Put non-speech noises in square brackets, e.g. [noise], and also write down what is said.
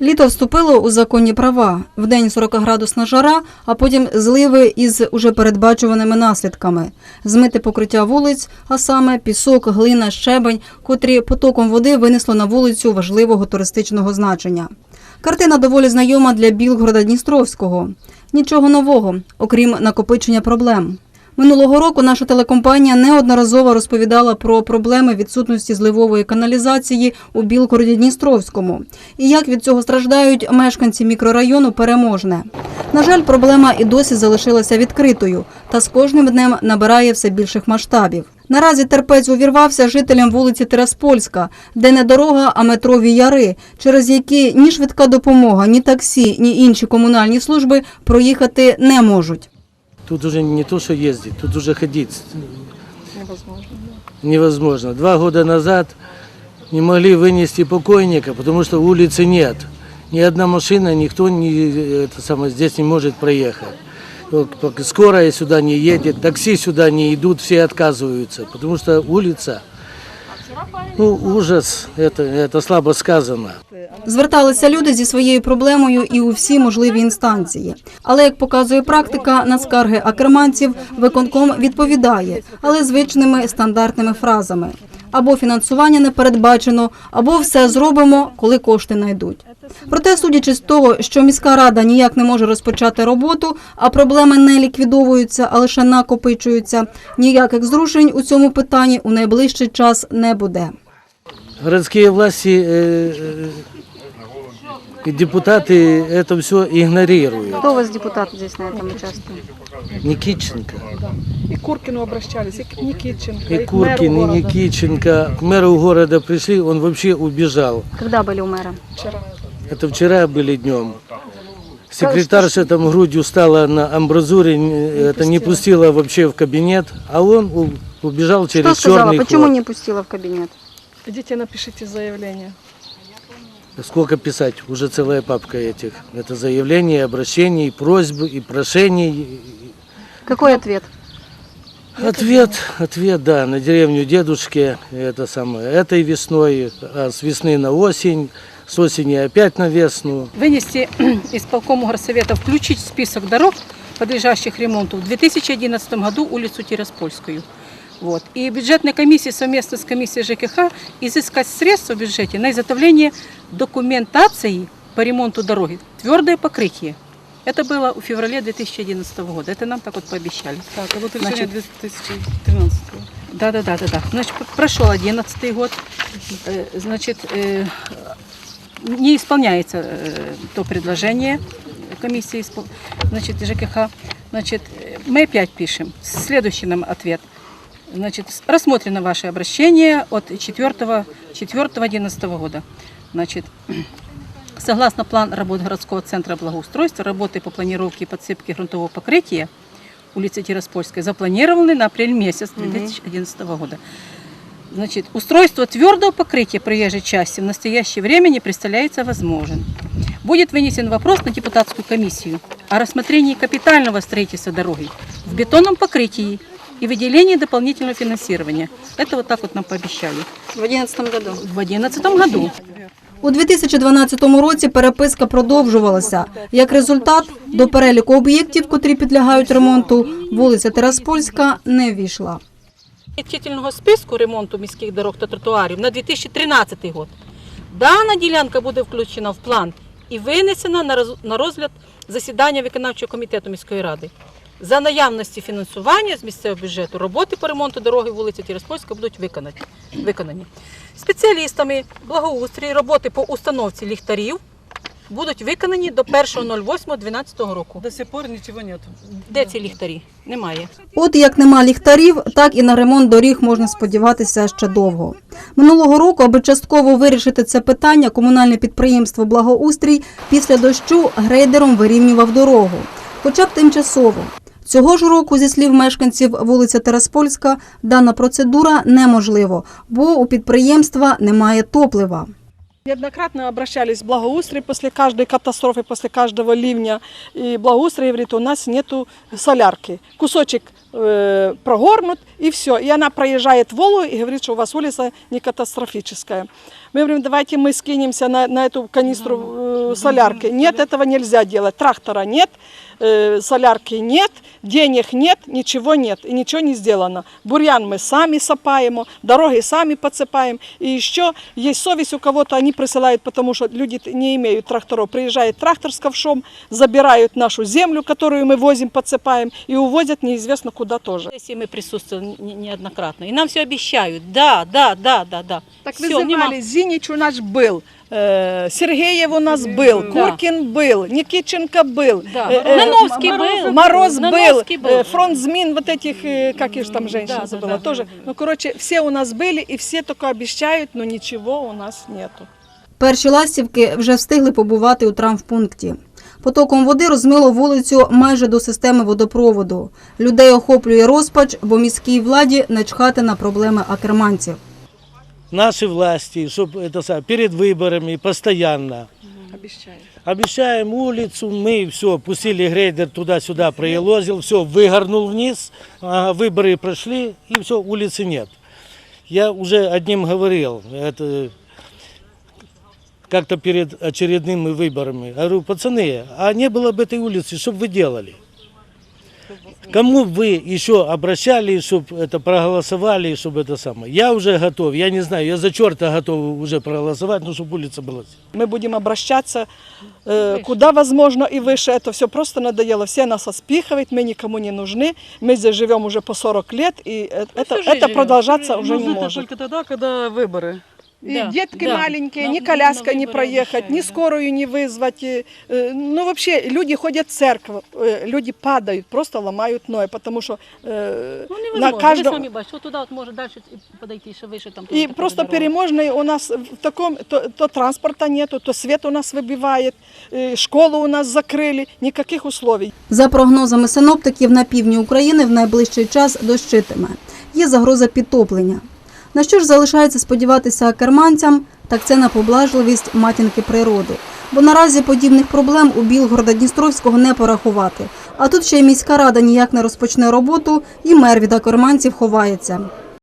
Літо вступило у законні права. Вдень 40-градусна жара, а потім зливи із уже передбачуваними наслідками. Змити покриття вулиць, а саме пісок, глина, щебень, котрі потоком води винесло на вулицю важливого туристичного значення. Картина доволі знайома для Білгорода Дністровського. Нічого нового, окрім накопичення проблем. Минулого року наша телекомпанія неодноразово розповідала про проблеми відсутності зливової каналізації у Білгороді Дністровському і як від цього страждають мешканці мікрорайону Переможне. На жаль, проблема і досі залишилася відкритою та з кожним днем набирає все більших масштабів. Наразі терпець увірвався жителям вулиці Тераспольська, де не дорога, а метрові яри, через які ні швидка допомога, ні таксі, ні інші комунальні служби проїхати не можуть. Тут уже не то, что ездить, тут уже ходить невозможно. Два года назад не могли вынести покойника, потому что улицы нет. Ни одна машина, никто не, это самое, здесь не может проехать. Вот пока Скорая сюда не едет, такси сюда не идут, все отказываются, потому что улица, ну, ужас, это, это слабо сказано. Зверталися люди зі своєю проблемою і у всі можливі інстанції. Але як показує практика, на скарги акерманців виконком відповідає, але звичними стандартними фразами: або фінансування не передбачено, або все зробимо, коли кошти знайдуть. Проте, судячи з того, що міська рада ніяк не може розпочати роботу, а проблеми не ліквідовуються, а лише накопичуються, ніяких зрушень у цьому питанні у найближчий час не буде. Городские власти э, э, и депутаты это все игнорируют. Хто у вас депутат здесь на цьому участку? Никитченко, И к Куркину обращались, и к Никитченко, и и, к мэру Куркин, и города. Никитченко. К мэру города пришли, он вообще убежал. Когда были у мэра? Вчера. Это вчера были днем. Секретарша там грудью стала на амбразуре, не- это не пустила вообще в кабинет, а он убежал через Что сказала? черный Почему ход. не пустила в кабинет? Идите напишите заявление. Сколько писать? Уже целая папка этих. Это заявления, обращений, просьб и прошений. Какой ответ? Ответ, ответ, да, на деревню дедушки, это самое, этой весной, а с весны на осень, с осени опять на весну. вынести [clears throat] исполкому горсовета, включить в список дорог, подлежащих ремонту, в 2011 году улицу Тираспольскую. Вот. И бюджетная комиссия совместно с комиссией ЖКХ изыскать средства в бюджете на изготовление документации по ремонту дороги. Твердое покрытие. Это было в феврале 2011 года. Это нам так вот пообещали. Так, а вот решение Значит, 2013 Да, да, да, да, да. Значит, п- прошел одиннадцатый год. Э, Значит, э, не исполняется э, то предложение комиссии испол- значит, ЖКХ. Значит, э, мы опять пишем. Следующий нам ответ. Значит, с- рассмотрено ваше обращение от 4-11 года. Значит, [clears throat] согласно план работ городского центра благоустройства, работы по планировке и подсыпке грунтового покрытия улицы Тираспольской запланированы на апрель месяц 2011 года. Значит, устройство твердого покрытия проезжей части в настоящее время не представляется возможным. Будет вынесен вопрос на депутатскую комиссию о рассмотрении капитального строительства дороги в бетонном покрытии и выделении дополнительного финансирования. Это вот так вот нам пообещали. В 2011 году. В 2011 году. У 2012 році переписка продовжувалася. Як результат, до переліку об'єктів, котрі підлягають ремонту, вулиця Тераспольська не ввійшла. Тітельного списку ремонту міських дорог та тротуарів на 2013 год. Дана ділянка буде включена в план і винесена на розгляд засідання виконавчого комітету міської ради. За наявності фінансування з місцевого бюджету роботи по ремонту дороги вулиці Тіроспольська будуть виконані. Спеціалістами благоустрій роботи по установці ліхтарів будуть виконані до 1.08.12 року. До сих пор ничего нет. Де ці ліхтарі? Немає. От як нема ліхтарів, так і на ремонт доріг можна сподіватися ще довго. Минулого року, аби частково вирішити це питання, комунальне підприємство Благоустрій після дощу грейдером вирівнював дорогу, хоча б тимчасово. Цього ж року, зі слів мешканців вулиця Тераспольська, дана процедура неможлива, бо у підприємства немає топлива. Неоднократно обращались в благоустрой после каждой катастрофы, после каждого ливня. И благоустрой говорит, у нас нету солярки. Кусочек э, прогорнут, и все. И она проезжает Волгу и говорит, что у вас улица не катастрофическая. Мы говорим, давайте мы скинемся на, на эту канистру э, солярки. Нет, этого нельзя делать. Трактора нет, э, солярки нет, денег нет, ничего нет. И ничего не сделано. Бурьян мы сами сапаем, дороги сами подсыпаем. И еще есть совесть у кого-то, они присылают, потому что люди не имеют тракторов. Приезжает трактор с ковшом, забирают нашу землю, которую мы возим, подсыпаем, и увозят неизвестно куда тоже. Сессии мы присутствовали не- неоднократно. И нам все обещают. Да, да, да, да, да. Так Всё, нема. вызывали, Зинич у нас был, э, Сергеев у нас был, Да. Куркин был, Никитченко был, Да. э, э, Нановский Мороз- был. Мороз был, Нановский был. э, фронт змин вот этих, э, как их там женщин Да, да, забыла, да, тоже. да, да. Ну, короче, все у нас были, и все только обещают, но ничего у нас нету. Перші ластівки вже встигли побувати у травмпункті. Потоком води розмило вулицю майже до системи водопроводу. Людей охоплює розпач, бо міській владі не чхати на проблеми акерманців. Наши власти, чтобы это самое, перед выборами постоянно Обещают. Обещаем улицу, мы все, пустили грейдер туда-сюда, проелозил, все, выгорнул вниз, ага, выборы прошли, и все, улицы нет. Я уже одним говорил, это как-то перед очередными выборами. Говорю, пацаны, а не было бы этой улицы, что бы вы делали? Кому бы вы еще обращались, чтобы это проголосовали, чтобы это самое? Я уже готов, я не знаю, я за черта готов уже проголосовать, но чтобы улица была. Мы будем обращаться э, куда возможно и выше. Это все просто надоело. Все нас оспихивают, мы никому не нужны. Мы здесь живем уже по 40 лет, и э, это, всю жизнь это живем. продолжаться уже не Может, это может. только тогда, когда выборы. И Да, детки да. маленькие, На- ни на коляска не выборы проехать, ни обещают, да. скорую не вызвать. и, э, Ну, вообще, люди ходят в церковь, э, люди падают, просто ломают ноги, потому что э, Ну, на невозможно. Ви каждом... самі бачите, от туди от може далі подойти, ще вище там. И тоже така просто дорога. переможный у нас в таком, то, то транспорта нету, то свет у нас выбивает, э, школу у нас закрыли, никаких условий. За прогнозами синоптиків, на півдні України в найближчий час дощитиме. Є загроза підтоплення. На що ж залишається сподіватися керманцям, так це на поблажливість матінки природи. Бо наразі подібних проблем у Білгорода Дністровського не порахувати. А тут ще й міська рада ніяк не розпочне роботу, і мер від акерманців ховається.